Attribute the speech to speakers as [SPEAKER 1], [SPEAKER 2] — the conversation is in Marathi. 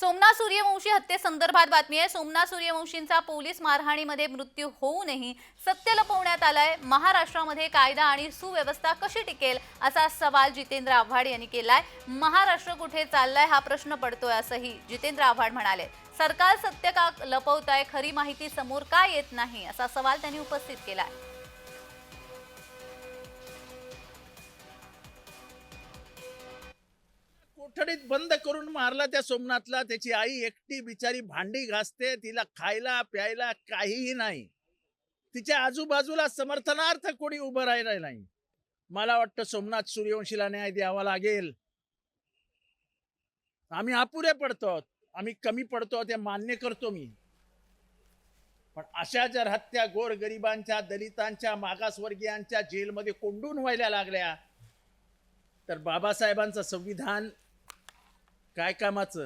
[SPEAKER 1] सोमनाथ सूर्यवंशी हत्येसंदर्भात बातमी आहे. सोमनाथ सूर्यवंशींचा पोलीस मारहाणीमध्ये मृत्यू होऊनही सत्य लपवण्यात आलंय. महाराष्ट्रामध्ये कायदा आणि सुव्यवस्था कशी टिकेल असा सवाल जितेंद्र आव्हाड यांनी केलाय. महाराष्ट्र कुठे चाललाय हा प्रश्न पडतोय असंही जितेंद्र आव्हाड म्हणाले. सरकार सत्य का लपवत आहे खरी माहिती समोर का येत नाही असा सवाल त्यांनी उपस्थित केलाय.
[SPEAKER 2] कोठडीत बंद करून मारला त्या सोमनाथला. त्याची आई एकटी बिचारी भांडी घासते तिला खायला प्यायला काहीही नाही. तिच्या आजूबाजूला समर्थनार्थ कोणी उभं राहिलं नाही. मला वाटतं सोमनाथ सूर्यवंशीला न्याय द्यावा लागेल. आम्ही अपुरे पडतो आम्ही कमी पडतो ते मान्य करतो मी. पण अशा जर हत्या गोर गरिबांच्या दलितांच्या मागासवर्गीयांच्या जेलमध्ये कोंडून व्हायला लागल्या तर बाबासाहेबांचं संविधान 開花待つ。